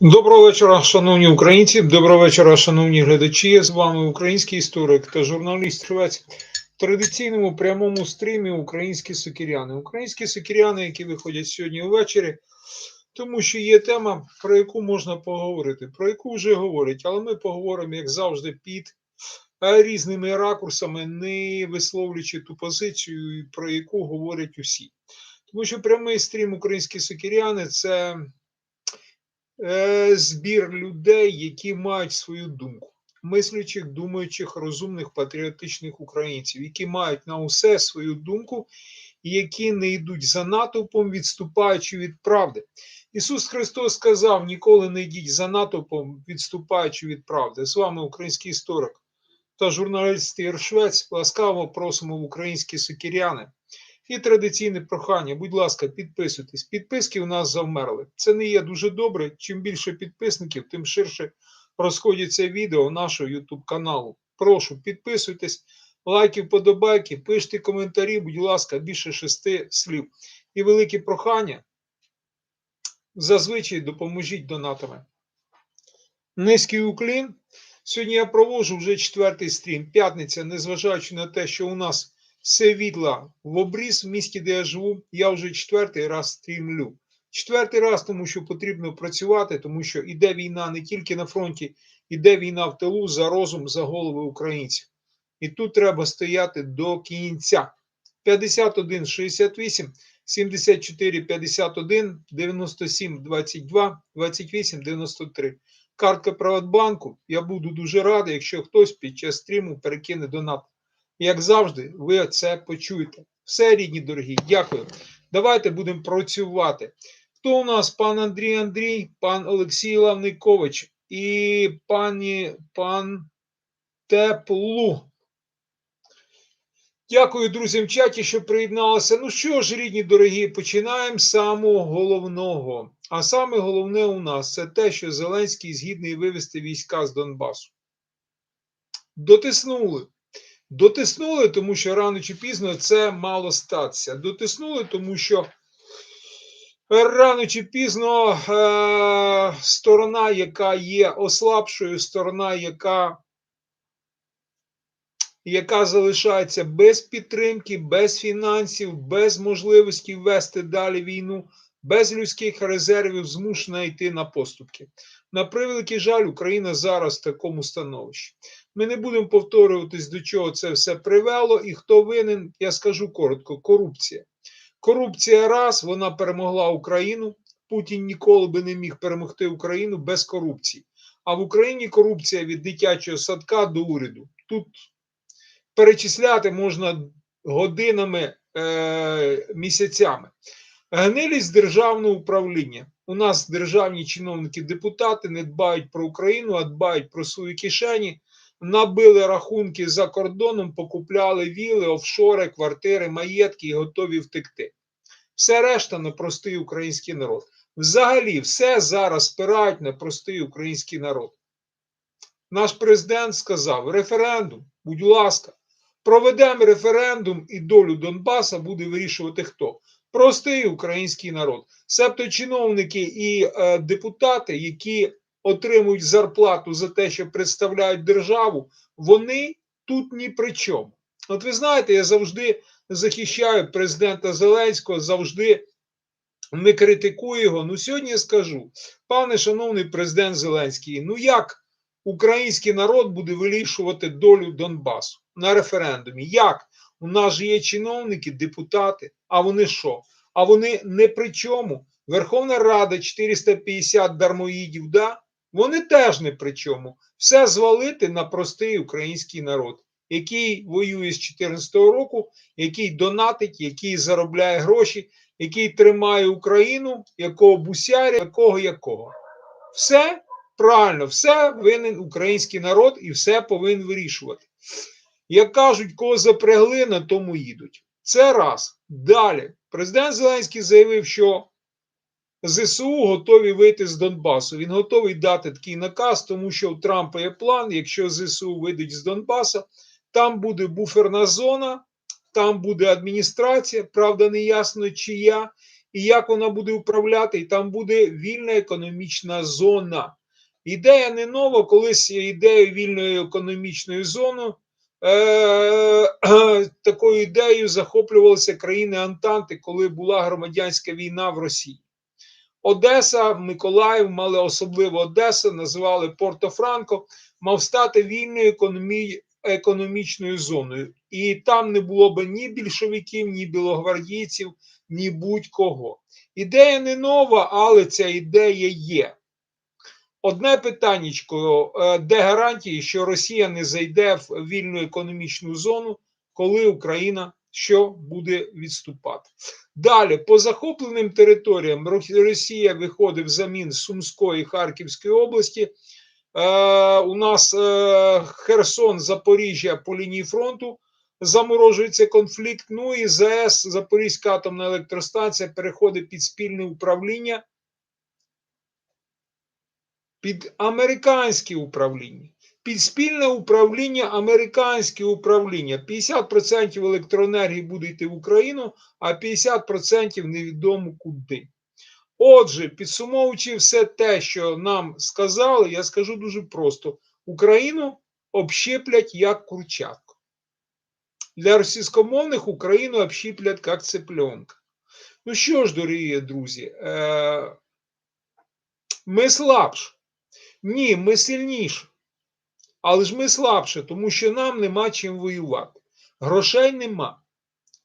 Доброго вечора, шановні українці. Доброго вечора, шановні глядачі. З вами український історик та журналіст Швець в традиційному прямому стрімі Українські сокіряни. Українські сокіряни, які виходять сьогодні ввечері, тому що є тема, про яку можна поговорити, про яку вже говорять, але ми поговоримо, як завжди, під е, різними ракурсами, не висловлюючи ту позицію, про яку говорять усі. Тому що прямий стрім Українські сокіряни це збір людей, які мають свою думку, мислячих, думаючих, розумних, патріотичних українців, які мають на усе свою думку, і які не йдуть за натовпом, відступаючи від правди. Ісус Христос сказав: ніколи не йдіть за натовпом, відступаючи від правди. З вами український історик та журналіст Ігор Швець. Ласкаво просимо в українські сокіряни. І традиційне прохання, будь ласка, підписуйтесь. Підписки у нас завмерли. Це не є дуже добре. Чим більше підписників, тим ширше розходяться відео нашого YouTube каналу. Прошу, підписуйтесь, лайки, вподобайки, пишіть коментарі, будь ласка, більше шести слів. І велике прохання. Зазвичай допоможіть донатами. Низький уклін. Сьогодні я проводжу вже четвертий стрім. П'ятниця, незважаючи на те, що у нас світла в обріз в місті, де я живу, я вже четвертий раз стрімлю. Четвертий раз, тому що потрібно працювати, тому що іде війна не тільки на фронті, іде війна в тилу за розум, за голови українців. І тут треба стояти до кінця. 51 68 74 51 97 22 28 93. Картка Приватбанку. Я буду дуже радий, якщо хтось під час стріму перекине донат. Як завжди, ви це почуєте. Все, рідні дорогі, дякую. Давайте будемо працювати. Хто у нас? Пан Андрій Андрій, пан Олексій Лавникович і пані пан Теплу. Дякую друзям в чаті, що приєдналися. Ну що ж, рідні дорогі, починаємо з самого головного. А саме головне у нас це те, що Зеленський згідний вивести війська з Донбасу. Дотиснули. Дотиснули, тому що рано чи пізно це мало статися. Дотиснули, тому що рано чи пізно е- сторона, яка є ослабшою, сторона, яка яка залишається без підтримки, без фінансів, без можливості ввести далі війну, без людських резервів, змушена йти на поступки. На превеликий жаль, Україна зараз в такому становищі. Ми не будемо повторюватись, до чого це все привело, і хто винен, я скажу коротко: корупція. Корупція раз, вона перемогла Україну. Путін ніколи би не міг перемогти Україну без корупції. А в Україні корупція від дитячого садка до уряду. Тут перечисляти можна годинами, е, місяцями. Гнилість державного управління. У нас державні чиновники, депутати не дбають про Україну, а дбають про свої кишені, набили рахунки за кордоном, покупляли віли, офшори, квартири, маєтки і готові втекти. Все решта на простий український народ. Взагалі, все зараз спирають на простий український народ. Наш президент сказав: референдум, будь ласка, проведемо референдум, і долю Донбаса буде вирішувати хто? Простий український народ, себто чиновники і е, депутати, які отримують зарплату за те, що представляють державу, вони тут ні при чому. От ви знаєте, я завжди захищаю президента Зеленського, завжди не критикую його. Ну сьогодні я скажу, пане шановний президент Зеленський, ну як український народ буде вирішувати долю Донбасу на референдумі? Як? У нас же є чиновники, депутати, а вони що? А вони не при чому. Верховна Рада 450 дармоїдів, да? Вони теж не при чому. Все звалити на простий український народ, який воює з 2014 року, який донатить, який заробляє гроші, який тримає Україну, якого бусяря, якого якого. Все правильно, все винен український народ і все повинен вирішувати. Як кажуть, кого запрягли, на тому їдуть. Це раз. Далі. Президент Зеленський заявив, що ЗСУ готові вийти з Донбасу. Він готовий дати такий наказ, тому що у Трампа є план. Якщо ЗСУ вийдуть з Донбаса, там буде буферна зона, там буде адміністрація, правда, не ясно чия. і як вона буде управляти, і там буде вільна економічна зона. Ідея не нова, колись ідею вільної економічної зони. Такою ідеєю захоплювалися країни Антанти, коли була громадянська війна в Росії. Одеса, Миколаїв, мали особливо Одеса, називали Порто-Франко, мав стати вільною економі... економічною зоною. І там не було б ні більшовиків, ні білогвардійців, ні будь-кого. Ідея не нова, але ця ідея є. Одне питаннячко, е, де гарантії, що Росія не зайде в вільну економічну зону, коли Україна що буде відступати? Далі, по захопленим територіям, Росія виходить взамін Сумської Харківської області. Е, у нас е, Херсон, Запоріжжя по лінії фронту заморожується конфлікт. Ну і ЗАЕС, Запорізька атомна електростанція переходить під спільне управління під американське управління, під спільне управління, американське управління. 50% електроенергії буде йти в Україну, а 50% невідомо куди. Отже, підсумовуючи все те, що нам сказали, я скажу дуже просто: Україну общиплять як курчатку. Для російськомовних Україну общиплять як цыпленка. Ну що ж, дорогі друзі, е, ми слабші. Ні, ми сильніші. Але ж ми слабше, тому що нам нема чим воювати. Грошей нема.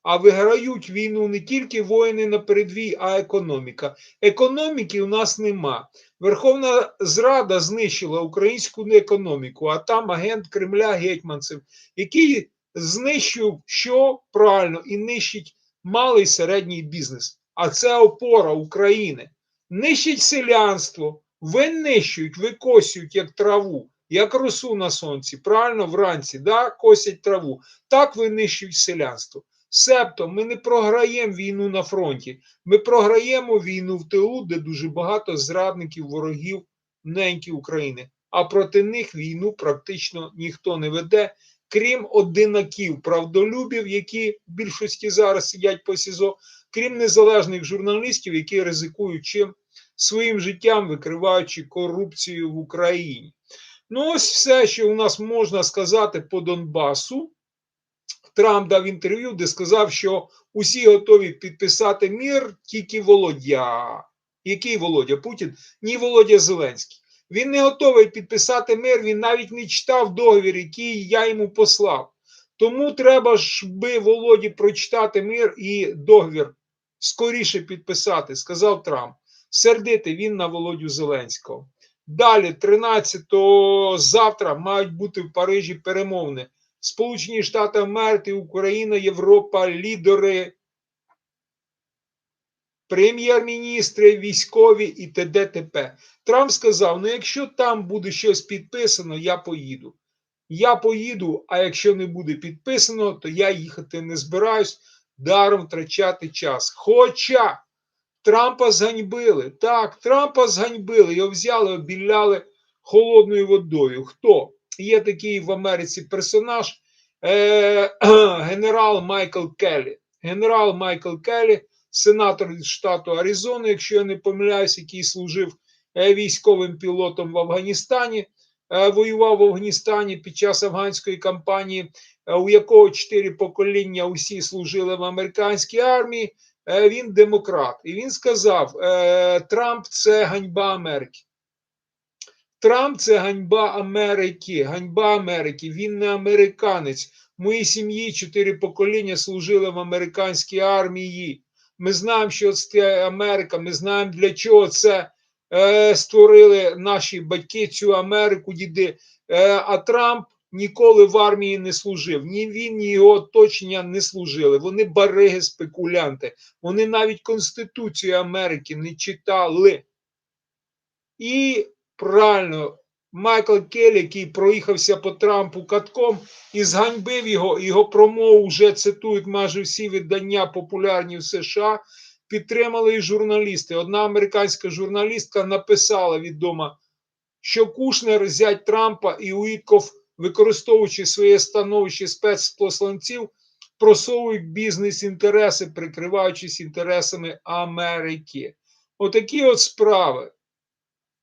А виграють війну не тільки воїни на передвій, а економіка. Економіки у нас нема. Верховна Зрада знищила українську економіку, а там агент Кремля Гетьманцев, який знищив що правильно і нищить малий середній бізнес. А це опора України. Нищить селянство, винищують, викосюють як траву, як росу на сонці, правильно вранці, да, косять траву. Так винищують селянство. Себто ми не програємо війну на фронті, ми програємо війну в тилу, де дуже багато зрадників, ворогів неньки України. А проти них війну практично ніхто не веде, крім одинаків правдолюбів, які в більшості зараз сидять по СІЗО, крім незалежних журналістів, які ризикують чим своїм життям викриваючи корупцію в Україні. Ну, ось все, що у нас можна сказати по Донбасу. Трамп дав інтерв'ю, де сказав, що усі готові підписати мір, тільки Володя. Який Володя Путін? Ні, Володя Зеленський. Він не готовий підписати мир, він навіть не читав договір, який я йому послав. Тому треба ж би Володі прочитати мир і договір скоріше підписати, сказав Трамп. Сердити він на Володю Зеленського. Далі, 13-го завтра, мають бути в Парижі перемовини. Сполучені Штати Америки, Україна, Європа, лідери, прем'єр-міністри, військові і т.д. т.п. Трамп сказав: ну, якщо там буде щось підписано, я поїду. Я поїду, а якщо не буде підписано, то я їхати не збираюсь, даром втрачати час. Хоча. Трампа зганьбили. Так, Трампа зганьбили, його взяли, обіляли холодною водою. Хто? Є такий в Америці персонаж, е, генерал Майкл Келлі. Генерал Майкл Келлі, сенатор штату Аризони, якщо я не помиляюсь, який служив е, військовим пілотом в Афганістані, е, воював в Афганістані під час афганської кампанії, е, у якого чотири покоління усі служили в американській армії. Е, він демократ. І він сказав: е, Трамп це ганьба Америки. Трамп це ганьба Америки. Ганьба Америки. Він не американець. В моїй сім'ї чотири покоління служили в американській армії. Ми знаємо, що це Америка. Ми знаємо, для чого це е, створили наші батьки цю Америку, діди. А Трамп ніколи в армії не служив. Ні він, ні його оточення не служили. Вони бариги, спекулянти. Вони навіть Конституцію Америки не читали. І правильно, Майкл Келлі, який проїхався по Трампу катком і зганьбив його, його промову вже цитують майже всі видання популярні в США. Підтримали і журналісти. Одна американська журналістка написала відомо, що Кушнер зять Трампа і Уітков використовуючи своє становище спецпосланців, просовують бізнес-інтереси, прикриваючись інтересами Америки. Отакі от справи.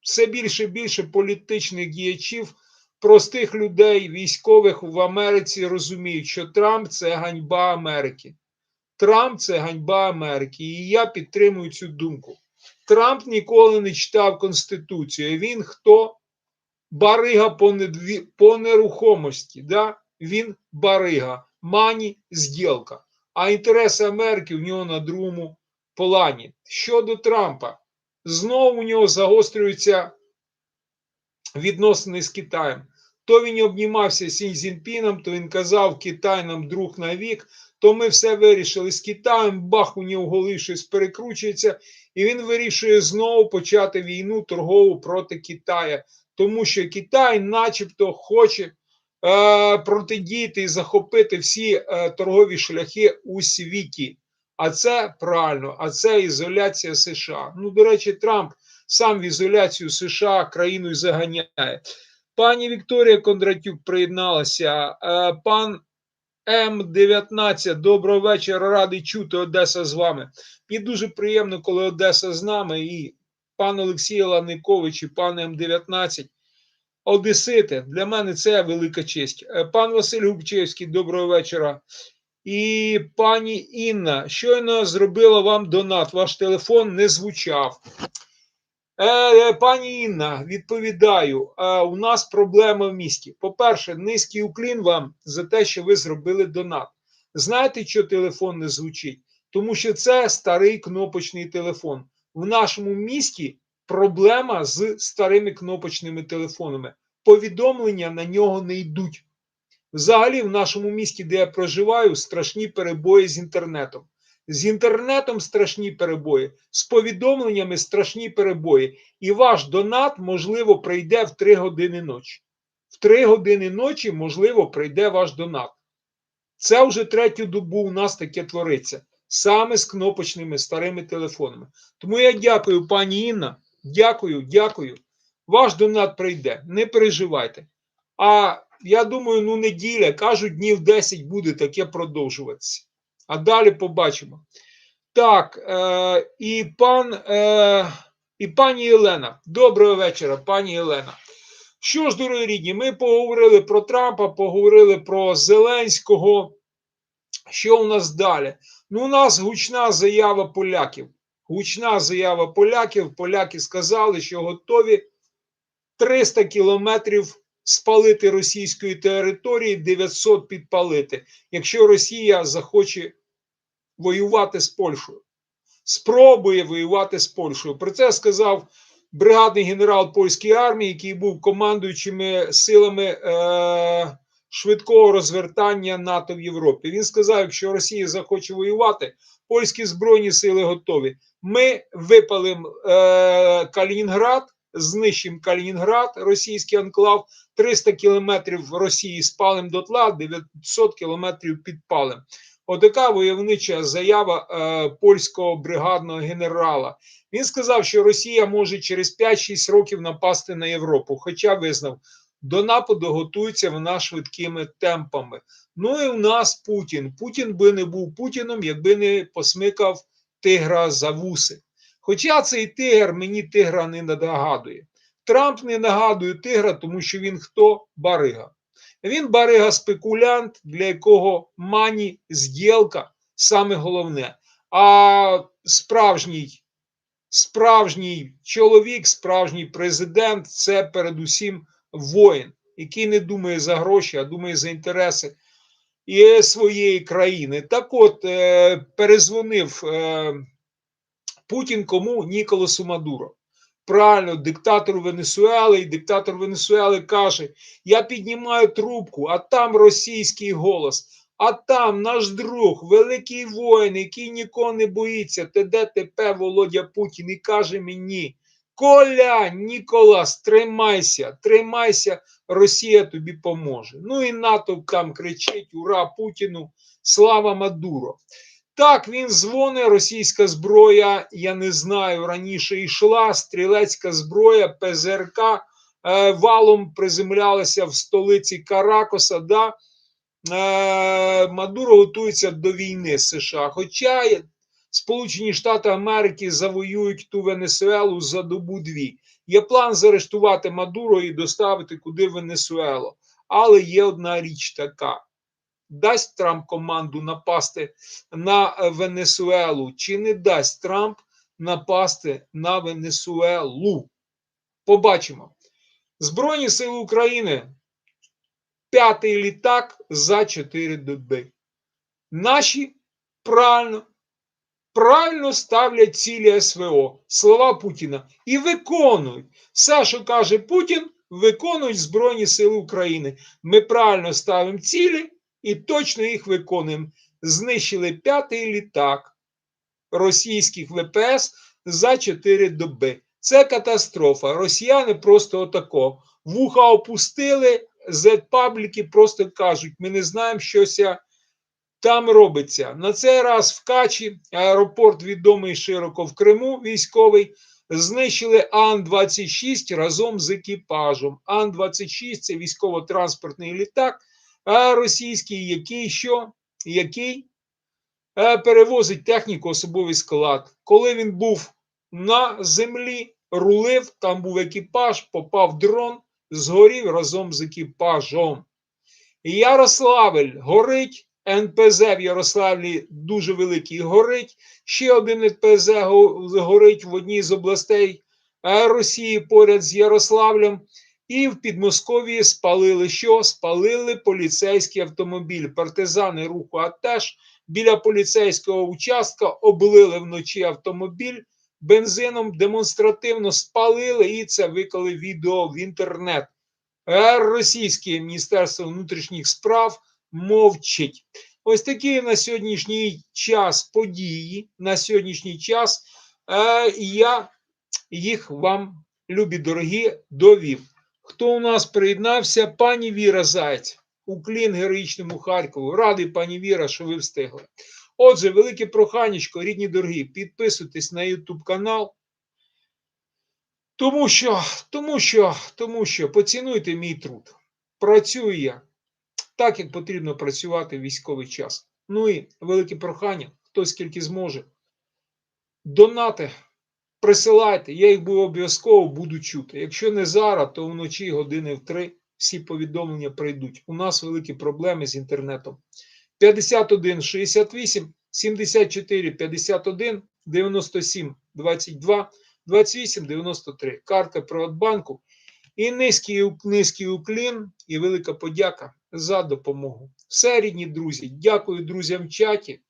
Все більше і більше політичних діячів, простих людей, військових в Америці розуміють, що Трамп це ганьба Америки. Трамп це ганьба Америки. І я підтримую цю думку. Трамп ніколи не читав Конституцію. Він хто? Барига по, недві... по нерухомості. Да? Він барига, мані зділка. А інтереси Америки в нього на другому плані. Щодо Трампа, знову у нього загострюються відносини з Китаєм. То він обнімався з Сінь Цзіньпіном, то він казав, Китай нам друг на вік, то ми все вирішили з Китаєм, бах, у нього голові перекручується, і він вирішує знову почати війну торгову проти Китаю, тому що Китай, начебто, хоче е, протидіяти і захопити всі е, торгові шляхи у світі. А це правильно, а це ізоляція США. Ну, до речі, Трамп сам в ізоляцію США країну заганяє. Пані Вікторія Кондратюк приєдналася. Е, Пан М19, доброго вечора, радий чути Одеса з вами. Мені дуже приємно, коли Одеса з нами, і пан Олексій Ланикович, і пан М19. Одесити, для мене це велика честь. Е, Пан Василь Губчевський, доброго вечора. І пані Інна, щойно зробила вам донат, ваш телефон не звучав. Е, Пані Інна, відповідаю, е, у нас проблема в місті. По-перше, низький уклін вам за те, що ви зробили донат. Знаєте, що телефон не звучить? Тому що це старий кнопочний телефон. В нашому місті проблема з старими кнопочними телефонами. Повідомлення на нього не йдуть. Взагалі, в нашому місті, де я проживаю, страшні перебої з інтернетом. З інтернетом страшні перебої, з повідомленнями страшні перебої. І ваш донат, можливо, прийде в 3 години ночі. В 3 години ночі, можливо, прийде ваш донат. Це вже третю добу у нас таке твориться. Саме з кнопочними старими телефонами. Тому я дякую, пані Інна. Дякую, дякую. Ваш донат прийде. Не переживайте. А я думаю, ну неділя, кажуть, днів 10 буде таке продовжуватися. А далі побачимо. Так, е, і пан е, і пані Єлена. Доброго вечора, пані Єлена. Що ж, дорогі рідні, ми поговорили про Трампа, поговорили про Зеленського. Що у нас далі? Ну, у нас гучна заява поляків. Гучна заява поляків. Поляки сказали, що готові 300 кілометрів спалити російської території, 900 підпалити, якщо Росія захоче воювати з Польщею. Спробує воювати з Польщею. Про це сказав бригадний генерал польської армії, який був командуючими силами е- швидкого розвертання НАТО в Європі. Він сказав: якщо Росія захоче воювати, польські збройні сили готові. Ми випалимо е- Калінінград, знищимо Калінінград, російський анклав, 300 кілометрів Росії спалим дотла, 900 кілометрів підпалим. Отака войовнича заява е, польського бригадного генерала. Він сказав, що Росія може через 5-6 років напасти на Європу, хоча визнав, до нападу готується вона швидкими темпами. Ну і у нас Путін. Путін би не був Путіном, якби не посмикав тигра за вуси. Хоча цей тигр мені тигра не нагадує. Трамп не нагадує тигра, тому що він хто? Барига. Він барига спекулянт, для якого мані зділка саме головне. А справжній справжній чоловік, справжній президент це передусім воїн, який не думає за гроші, а думає за інтереси і своєї країни. Так от е, перезвонив е, Путін кому Ніколасу Мадуро правильно, диктатор Венесуели, і диктатор Венесуели каже: Я піднімаю трубку, а там російський голос, а там наш друг, великий воїн, який нікого не боїться, ТДТП Володя Путін і каже мені: Коля, Ніколас, тримайся, тримайся, Росія тобі поможе. Ну і НАТО там кричить: Ура Путіну! Слава Мадуро! Так, він дзвонить, російська зброя, я не знаю, раніше йшла, стрілецька зброя, ПЗРК е, валом приземлялася в столиці Каракоса. Да? е, Мадуро готується до війни з США. Хоча Сполучені Штати Америки завоюють ту Венесуелу за добу дві. Є план заарештувати Мадуро і доставити куди Венесуелу. Але є одна річ така: дасть Трамп команду напасти на е, Венесуелу, чи не дасть Трамп напасти на Венесуелу? Побачимо. Збройні сили України. П'ятий літак за 4 доби. Наші правильно, правильно ставлять цілі СВО, слова Путіна, і виконують. Що каже Путін, виконують Збройні Сили України. Ми правильно ставимо цілі і точно їх виконуємо. Знищили п'ятий літак російських ВПС за 4 доби. Це катастрофа. Росіяни просто отако. Вуха опустили, зет-пабліки просто кажуть: ми не знаємо, що ся там робиться. На цей раз в Качі, аеропорт відомий широко в Криму, військовий, знищили Ан-26 разом з екіпажем. Ан-26 це військово-транспортний літак російський, який що? Який перевозить техніку особовий склад. Коли він був на землі, рулив, там був екіпаж, попав дрон, згорів разом з екіпажом. Ярославель горить, НПЗ в Ярославлі дуже великий горить. Ще один НПЗ горить в одній з областей е, Росії поряд з Ярославлем. І в Підмосков'ї спалили що? Спалили поліцейський автомобіль. Партизани руху АТЕШ біля поліцейського участка облили вночі автомобіль бензином, демонстративно спалили і це виклали відео в інтернет. Е, Російське Міністерство внутрішніх справ мовчить. Ось такі на сьогоднішній час події. На сьогоднішній час е, я їх вам, любі дорогі, довів. Хто у нас приєднався? Пані Віра Зайць. Уклін героїчному Харкову. Радий, пані Віра, що ви встигли. Отже, велике проханечко, рідні дорогі, підписуйтесь на YouTube канал. Тому що, тому що, тому що поцінуйте мій труд. Працюю я так, як потрібно працювати в військовий час. Ну і велике прохання, хто скільки зможе. Донати, присилайте, я їх обов'язково буду чути. Якщо не зараз, то вночі години в три всі повідомлення прийдуть. У нас великі проблеми з інтернетом. 51 68 74 51 97 22 28 93. Картка Приватбанку. І низький, низький уклін, і велика подяка за допомогу. Все, рідні друзі, дякую друзям в чаті.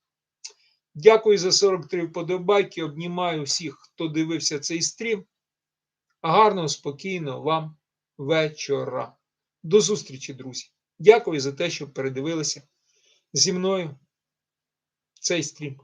Дякую за 43 вподобайки. Обнімаю всіх, хто дивився цей стрім. Гарного, спокійного вам вечора. До зустрічі, друзі. Дякую за те, що передивилися зі мною цей стрім.